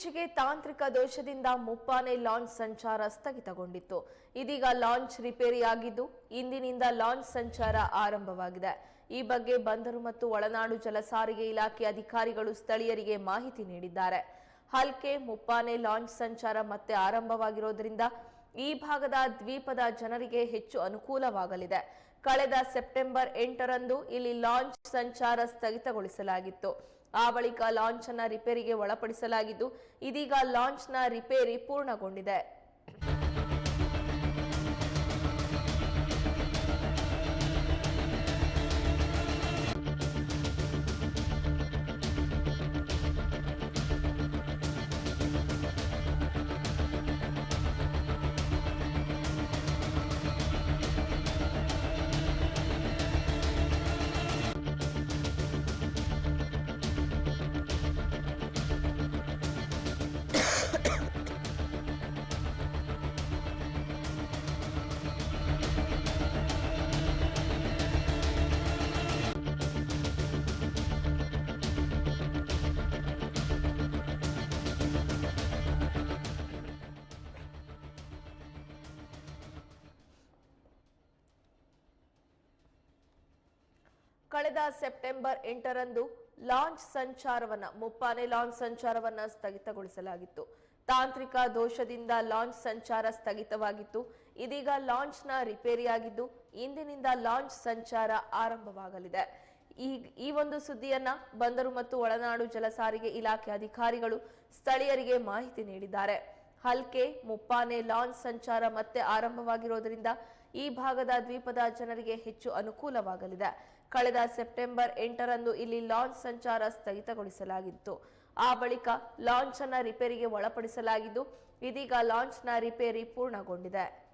ಇತ್ತೀಚೆಗೆ ತಾಂತ್ರಿಕ ದೋಷದಿಂದ ಮುಪ್ಪಾನೆ ಲಾಂಚ್ ಸಂಚಾರ ಸ್ಥಗಿತಗೊಂಡಿತ್ತು. ಇದೀಗ ಲಾಂಚ್ ರಿಪೇರಿಯಾಗಿದ್ದು, ಇಂದಿನಿಂದ ಲಾಂಚ್ ಸಂಚಾರ ಆರಂಭವಾಗಿದೆ. ಈ ಬಗ್ಗೆ ಬಂದರು ಮತ್ತು ಒಳನಾಡು ಜಲಸಾರಿಗೆ ಇಲಾಖೆ ಅಧಿಕಾರಿಗಳು ಸ್ಥಳೀಯರಿಗೆ ಮಾಹಿತಿ ನೀಡಿದ್ದಾರೆ. ಹಲ್ಕೆ, ಮುಪ್ಪಾನೆ ಲಾಂಚ್ ಸಂಚಾರ ಮತ್ತೆ ಆರಂಭವಾಗಿರೋದ್ರಿಂದ ಈ ಭಾಗದ ದ್ವೀಪದ ಜನರಿಗೆ ಹೆಚ್ಚು ಅನುಕೂಲವಾಗಲಿದೆ. ಕಳೆದ ಸೆಪ್ಟೆಂಬರ್ ಎಂಟರಂದು ಇಲ್ಲಿ ಲಾಂಚ್ ಸಂಚಾರ ಸ್ಥಗಿತಗೊಳಿಸಲಾಗಿತ್ತು. ಆ ಬಳಿಕ ಲಾಂಚ್ ಅನ್ನ ರಿಪೇರಿಗೆ ಒಳಪಡಿಸಲಾಗಿದ್ದು ಇದೀಗ ಲಾಂಚ್ನ ರಿಪೇರಿ ಪೂರ್ಣಗೊಂಡಿದೆ. ಕಳೆದ ಸೆಪ್ಟೆಂಬರ್ ಎಂಟರಂದು ಲಾಂಚ್ ಸಂಚಾರವನ್ನ, ಮುಪ್ಪಾನೆ ಲಾಂಚ್ ಸಂಚಾರವನ್ನ ಸ್ಥಗಿತಗೊಳಿಸಲಾಗಿತ್ತು. ತಾಂತ್ರಿಕ ದೋಷದಿಂದ ಲಾಂಚ್ ಸಂಚಾರ ಸ್ಥಗಿತವಾಗಿತ್ತು. ಇದೀಗ ಲಾಂಚ್ನ ರಿಪೇರಿಯಾಗಿದ್ದು ಇಂದಿನಿಂದ ಲಾಂಚ್ ಸಂಚಾರ ಆರಂಭವಾಗಲಿದೆ. ಈ ಈ ಒಂದು ಸುದ್ದಿಯನ್ನ ಬಂದರು ಮತ್ತು ಒಳನಾಡು ಜಲಸಾರಿಗೆ ಇಲಾಖೆ ಅಧಿಕಾರಿಗಳು ಸ್ಥಳೀಯರಿಗೆ ಮಾಹಿತಿ ನೀಡಿದ್ದಾರೆ. ಹಲ್ಕೆ, ಮುಪ್ಪಾನೆ ಲಾಂಚ್ ಸಂಚಾರ ಮತ್ತೆ ಆರಂಭವಾಗಿರೋದ್ರಿಂದ ಈ ಭಾಗದ ದ್ವೀಪದ ಜನರಿಗೆ ಹೆಚ್ಚು ಅನುಕೂಲವಾಗಲಿದೆ. ಕಳೆದ ಸೆಪ್ಟೆಂಬರ್ ಎಂಟರಂದು ಇಲ್ಲಿ ಲಾಂಚ್ ಸಂಚಾರ ಸ್ಥಗಿತಗೊಳಿಸಲಾಗಿತ್ತು. ಆ ಬಳಿಕ ಲಾಂಚ್ ಅನ್ನ ರಿಪೇರಿಗೆ ಒಳಪಡಿಸಲಾಗಿದ್ದು, ಇದೀಗ ಲಾಂಚ್ನ ರಿಪೇರಿ ಪೂರ್ಣಗೊಂಡಿದೆ.